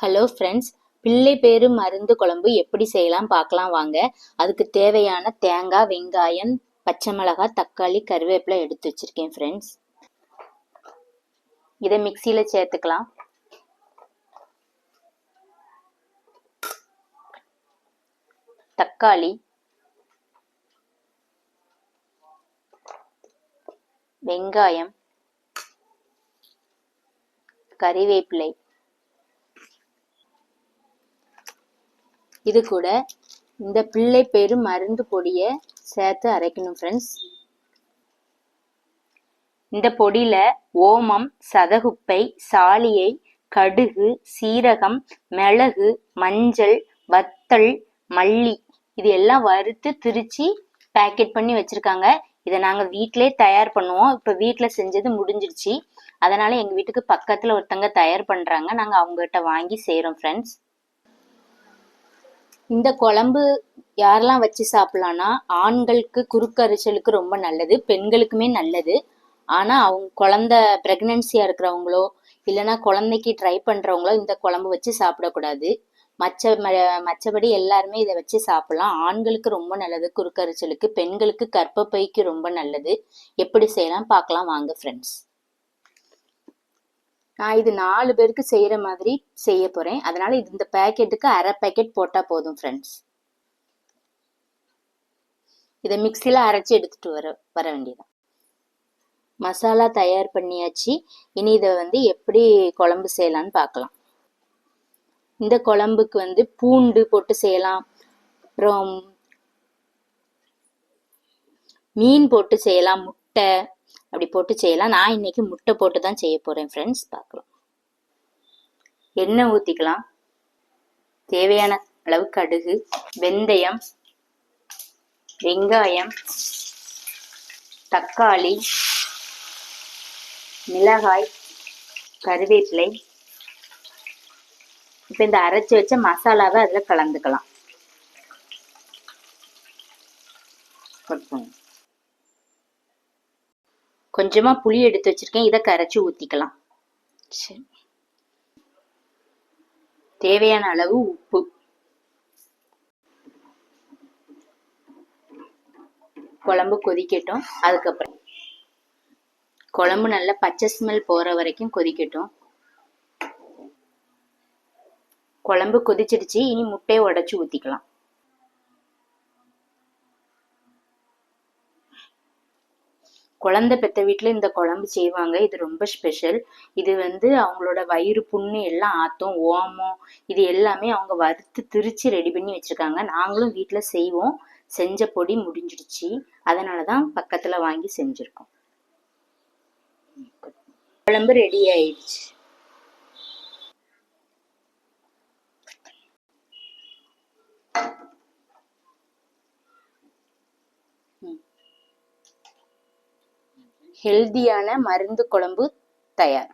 Hello friends பிள்ளை பேரு மருந்து குழம்பு எப்படி செய்யலாம் பார்க்கலாம் வாங்க. அதுக்கு தேவையான தேங்காய் வெங்காயம் பச்சை மிளகாய் தக்காளி கருவேப்பிலை எடுத்து வச்சிருக்கேன் ஃப்ரெண்ட்ஸ் இதை மிக்சியில் சேர்த்துக்கலாம். தக்காளி. வெங்காயம். கறிவேப்பிலை. இது கூட இந்த பிள்ளை பேரு மருந்து பொடியை சேர்த்து அரைக்கணும் ஃப்ரெண்ட்ஸ் இந்த பொடியில ஓமம் சதகுப்பை சாலியை கடுகு சீரகம் மிளகு மஞ்சள் வத்தல் மல்லி இது எல்லாம் வறுத்து திரிச்சு பேக்கெட் பண்ணி வச்சிருக்காங்க. இதை நாங்கள் வீட்டிலே தயார் பண்ணுவோம். இப்போ வீட்டில் செஞ்சது முடிஞ்சிருச்சு. அதனால எங்கள் வீட்டுக்கு பக்கத்தில் ஒருத்தங்க தயார் பண்ணுறாங்க நாங்கள் அவங்ககிட்ட வாங்கி செய்கிறோம் ஃப்ரெண்ட்ஸ் இந்த குழம்பு யாரெல்லாம் வச்சு சாப்பிட்லான்னா ஆண்களுக்கு குறுக்கரைச்சலுக்கு ரொம்ப நல்லது பெண்களுக்குமே நல்லது. ஆனால் அவங்க குழந்த ப்ரெக்னென்சியாக இருக்கிறவங்களோ இல்லைன்னா குழந்தைக்கு ட்ரை பண்ணுறவங்களோ இந்த குழம்பு வச்சு சாப்பிடக்கூடாது. மற்ற மற்றபடி எல்லாருமே இதை வச்சு சாப்பிடலாம். ஆண்களுக்கு ரொம்ப நல்லது குறுக்கரிச்சலுக்கு பெண்களுக்கு கர்ப்பப்பைக்கு ரொம்ப நல்லது. எப்படி செய்யலாம் பார்க்கலாம். வாங்க ஃப்ரெண்ட்ஸ் நான் இது நாலு பேருக்கு செய்கிற மாதிரி செய்ய போகிறேன் அதனால் இது இந்த பேக்கெட்டுக்கு அரை பேக்கெட் போட்டால் போதும் ஃப்ரெண்ட்ஸ் இதை மிக்சியில் அரைச்சி எடுத்துகிட்டு வர வர வேண்டியதான் மசாலா தயார் பண்ணியாச்சு. இனி இதை வந்து எப்படி குழம்பு செய்யலான்னு பார்க்கலாம். இந்த குழம்புக்கு வந்து பூண்டு போட்டு செய்யலாம். அப்புறம் மீன் போட்டு செய்யலாம். முட்டை அப்படி போட்டு செய்யலாம். நான் இன்னைக்கு முட்டை போட்டு தான் செய்ய போறேன் ஃப்ரெண்ட்ஸ் பார்க்கலாம். எண்ணெய் ஊற்றிக்கலாம் தேவையான அளவு கடுகு வெந்தயம் வெங்காயம் தக்காளி மிளகாய் கருவேப்பிலை. இப்போ இந்த அரைச்சி வச்ச மசாலாவை அதில் கலந்துக்கலாம். கொஞ்சமா புளி எடுத்து வச்சிருக்கேன். இதை கரைச்சி ஊத்திக்கலாம். சரி. தேவையான அளவு உப்பு. குழம்பு கொதிக்கட்டும். அதுக்கப்புறம் குழம்பு நல்லா பச்சை ஸ்மெல் போற வரைக்கும் கொதிக்கட்டும். குழம்பு கொதிச்சிடுச்சு. இனி முட்டையை உடச்சி ஊற்றிக்கலாம் குழந்தை பெற்ற வீட்டில் இந்த குழம்பு செய்வாங்க. இது ரொம்ப ஸ்பெஷல் இது வந்து அவங்களோட வயிறு புண்ணு எல்லாம் ஆத்தம் ஓமம் இது எல்லாமே அவங்க வறுத்து திரிச்சு ரெடி பண்ணி வச்சுருக்காங்க. நாங்களும் வீட்டில் செய்வோம். செஞ்ச பொடி முடிஞ்சிடுச்சு. அதனால தான் பக்கத்தில் வாங்கி செஞ்சுருக்கோம். குழம்பு ரெடி ஆயிடுச்சு. ஹெல்தியான மருந்து குழம்பு தயார்.